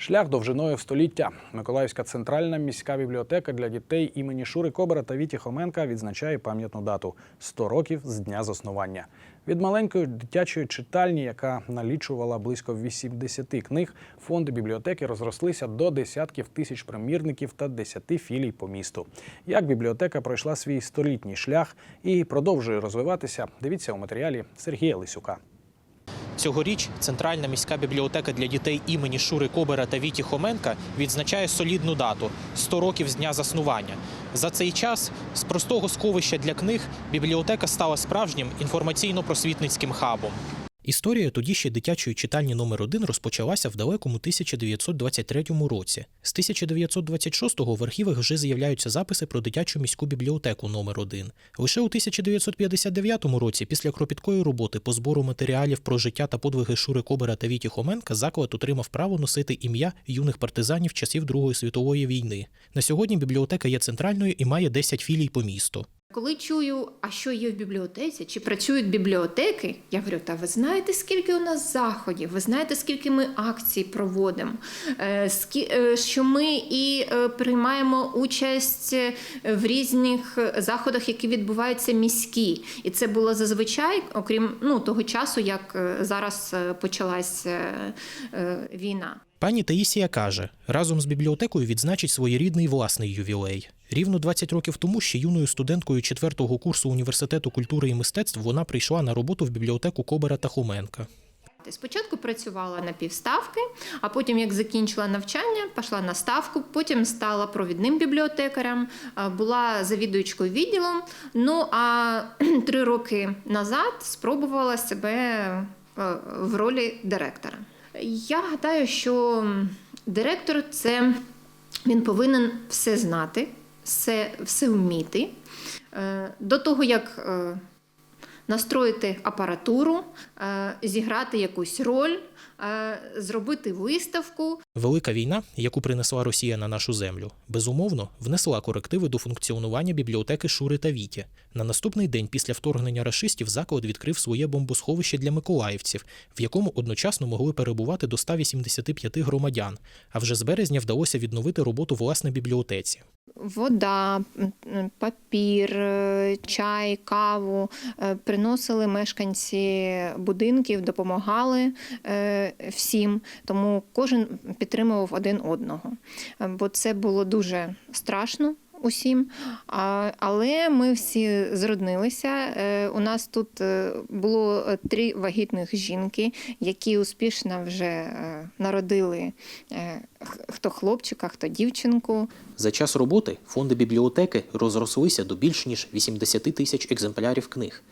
Шлях довжиною в століття. Миколаївська центральна міська бібліотека для дітей імені Шури Кобера та Віті Хоменка відзначає пам'ятну дату 100 років з дня заснування. Від маленької дитячої читальні, яка налічувала близько 80 книг, фонди бібліотеки розрослися до десятків тисяч примірників та 10 філій по місту. Як бібліотека пройшла свій столітній шлях і продовжує розвиватися, дивіться у матеріалі Сергія Лисюка. Цьогоріч Центральна міська бібліотека для дітей імені Шури Кобера та Віті Хоменка відзначає солідну дату 100 років з дня заснування. За цей час з простого сховища для книг бібліотека стала справжнім інформаційно-просвітницьким хабом. Історія тоді ще дитячої читальні номер 1 розпочалася в далекому 1923 році. З 1926-го в архівах вже з'являються записи про дитячу міську бібліотеку номер 1 Лише у 1959 році, після кропіткої роботи по збору матеріалів про життя та подвиги Шури Кобера та Віті Хоменка, заклад отримав право носити ім'я юних партизанів часів Другої світової війни. На сьогодні бібліотека є центральною і має 10 філій по місту. Коли чую, а що є в бібліотеці, чи працюють бібліотеки, я говорю, та ви знаєте, скільки у нас заходів, ви знаєте, скільки ми акцій проводимо, е, е, що ми і е, приймаємо участь в різних заходах, які відбуваються міські. І це було зазвичай, окрім ну, того часу, як зараз почалась війна. Пані Таїсія каже, разом з бібліотекою відзначить своєрідний власний ювілей. Рівно 20 років тому ще юною студенткою четвертого курсу університету культури і мистецтв вона прийшла на роботу в бібліотеку Кобера та Хоменка. Спочатку працювала на півставки, а потім, як закінчила навчання, пішла на ставку, потім стала провідним бібліотекарем, була завідуючкою відділом. Ну а три роки назад спробувала себе е, в ролі директора. Я гадаю, що директор це він повинен все знати, все, все вміти. Е, До того, як е, настроїти апаратуру, е, зіграти якусь роль, зробити виставку. Велика війна, яку принесла Росія на нашу землю, безумовно внесла корективи до функціонування бібліотеки Шури та Віті. На наступний день після вторгнення рашистів заклад відкрив своє бомбосховище для миколаївців, в якому одночасно могли перебувати до 185 громадян. А вже з березня вдалося відновити роботу власне бібліотеці. Вода, папір, е, чай, каву е, приносили мешканці будинків, допомагали е, всім, тому кожен підтримував один одного. Бо це було дуже страшно. Усім, але ми всі зроднилися. Е, У нас тут е, було три вагітних жінки, які успішно вже е, народили хто хлопчика, хто дівчинку. За час роботи фонди бібліотеки розрослися до більш ніж 80 тисяч екземплярів книг.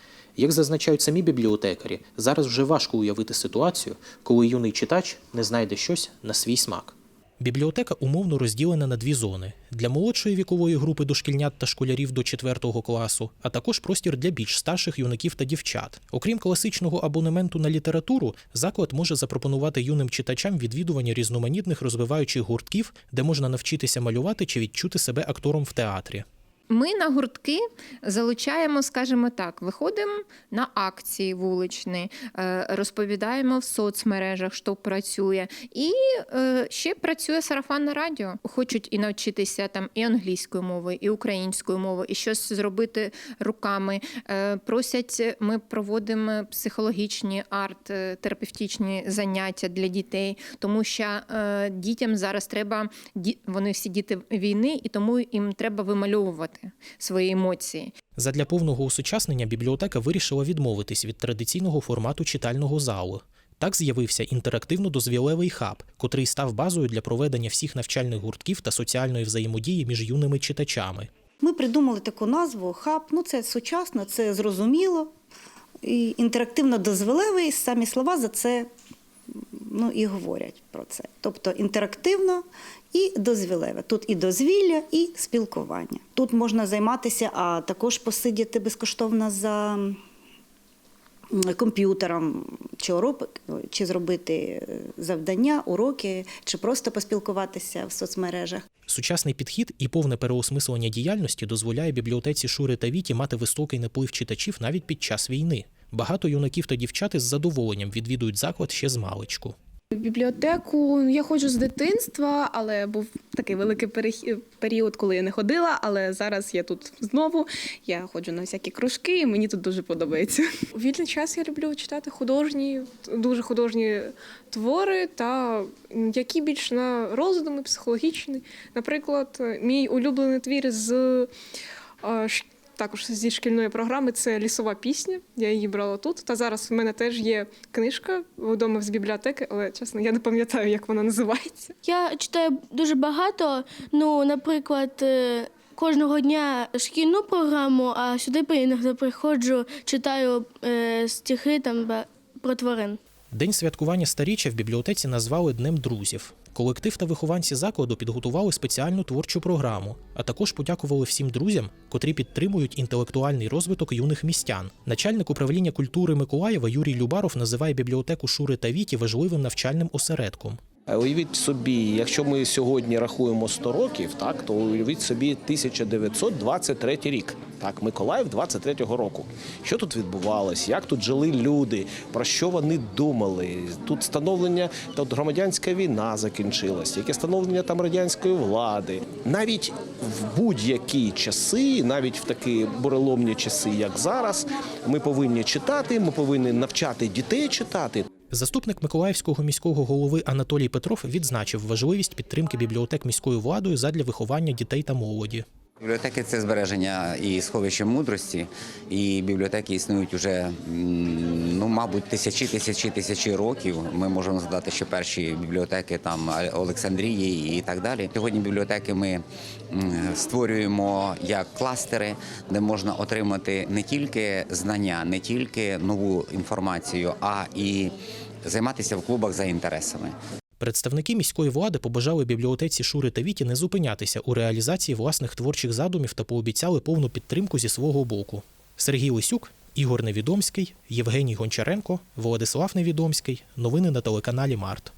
Як зазначають самі бібліотекарі, зараз вже важко уявити ситуацію, коли юний читач не знайде щось на свій смак. Бібліотека умовно розділена на дві зони: для молодшої вікової групи дошкільнят та школярів до 4 класу, а також простір для більш старших юнаків та дівчат. Окрім класичного абонементу на літературу, заклад може запропонувати юним читачам відвідування різноманітних розвиваючих гуртків, де можна навчитися малювати чи відчути себе актором в театрі. Ми на гуртки залучаємо, скажімо так, виходимо на акції вуличні, е, розповідаємо в соцмережах, що працює, і е, ще працює сарафанне радіо. Хочуть і навчитися там і англійською мовою, і українською мовою, і щось зробити руками. Е, Просять, ми проводимо психологічні арт-терапевтичні заняття для дітей, тому що дітям зараз треба вони всі діти війни, і тому їм треба вимальовувати свої емоції. Задля повного усучаснення бібліотека вирішила відмовитись від традиційного формату читального залу. Так з'явився інтерактивно-дозвілевий хаб, котрий став базою для проведення всіх навчальних гуртків та соціальної взаємодії між юними читачами. Ми придумали таку назву хаб. Ну, це сучасно, це зрозуміло. І інтерактивно-дозволевий, самі слова за це ну, і говорять про це. Тобто інтерактивно і дозвілеве. Тут і дозвілля, і спілкування. Тут можна займатися, а також посидіти безкоштовно за комп'ютером, чи, урок, чи зробити е, завдання, уроки, чи просто поспілкуватися в соцмережах. Сучасний підхід і повне переосмислення діяльності дозволяє бібліотеці Шури та Віті мати високий наплив читачів навіть під час війни. Багато юнаків та дівчат із задоволенням відвідують заклад ще з маличку. Бібліотеку я ходжу з дитинства, але був такий великий період, коли я не ходила. Але зараз я тут знову. Я ходжу на всякі кружки, і мені тут дуже подобається. У вільний час я люблю читати художні, дуже художні твори, та які більш на роздуми психологічні. Наприклад, мій улюблений твір з е, також зі шкільної програми це лісова пісня. Я її брала тут. Та зараз в мене теж є книжка вдома з бібліотеки, але чесно, я не пам'ятаю, як вона називається. Я читаю дуже багато. Ну, наприклад, е, кожного дня шкільну програму, а сюди іноді приходжу, читаю е, стихи там про тварин. День святкування старіччя в бібліотеці назвали Днем друзів. Колектив та вихованці закладу підготували спеціальну творчу програму, а також подякували всім друзям, котрі підтримують інтелектуальний розвиток юних містян. Начальник управління культури Миколаєва Юрій Любаров називає бібліотеку Шури та Віті важливим навчальним осередком. Е, Уявіть собі, якщо ми сьогодні рахуємо 100 років, так то уявіть собі 1923 рік. Так, Миколаїв 23-го року. Що тут відбувалось? Як тут жили люди? Про що вони думали? Тут становлення та громадянська війна закінчилась, яке становлення там радянської влади. Навіть в будь-які часи, навіть в такі буреломні часи, як зараз, ми повинні читати, ми повинні навчати дітей читати. Заступник Миколаївського міського голови Анатолій Петров відзначив важливість підтримки бібліотек міською владою задля виховання дітей та молоді. Бібліотеки це збереження і сховище мудрості, і бібліотеки існують уже ну, мабуть, тисячі, тисячі, тисячі років. Ми можемо згадати, що перші бібліотеки там Олександрії і так далі. Сьогодні бібліотеки ми створюємо як кластери, де можна отримати не тільки знання, не тільки нову інформацію, а і займатися в клубах за інтересами. Представники міської влади побажали бібліотеці Шури та Віті не зупинятися у реалізації власних творчих задумів та пообіцяли повну підтримку зі свого боку. Сергій Лисюк, Ігор Невідомський, Євгеній Гончаренко, Владислав Невідомський. Новини на телеканалі Март.